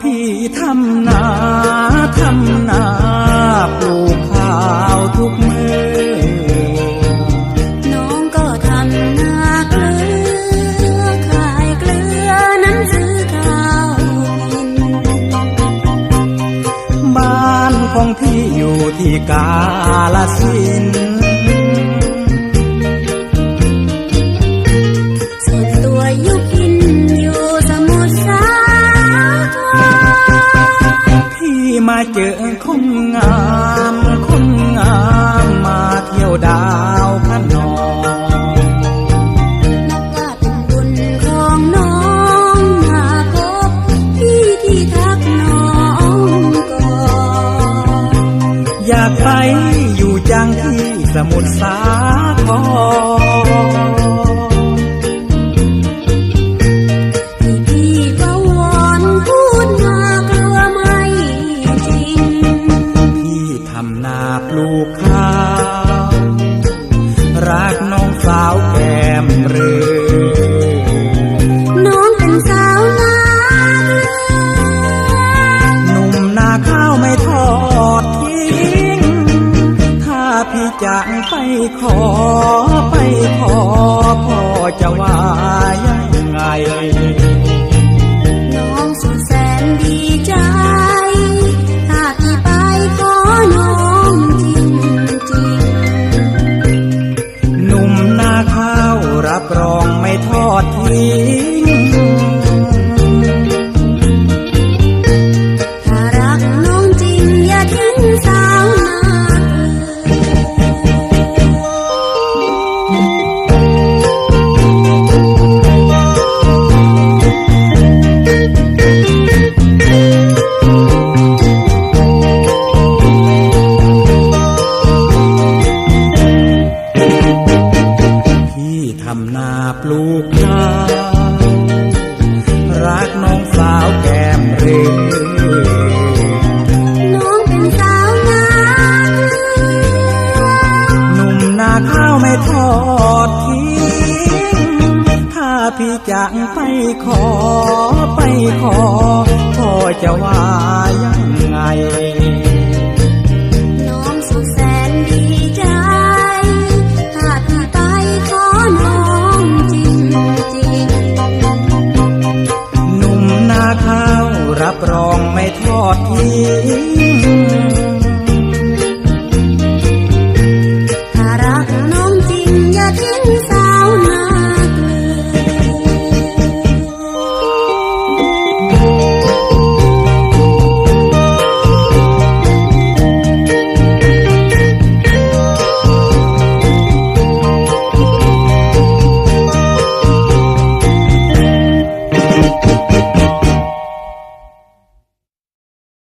พี่ทำนาทำนาปลูกข้าวทุกมือน้องก็ทำนาเกลือขายเกลือนั้นซื้อข้าวกินบ้านของพี่อยู่ที่กาลสิน มาเจอคนงามคนงามมาเที่ยวดาวพระนองนับว่าเป็นบุญของน้องมาพบพี่ที่ทักน้องก่อนอยากไปอยู่จังที่สมุทรสาคร จะไปขอไปขอพ่อจะว่ายังไง น้องสุดแสนดีใจถ้าพี่ไปขอน้องจริงจริงหนุ่มนาข้าวรับรองไม่ทอดทิ้ง ทำนาปลูกนาวรักน้องสาวแก้มเรือน้องเป็นสาวนาหนุ่มนาข้าวไม่ทอดทิ้งถ้าพี่จะไปขอไปขอ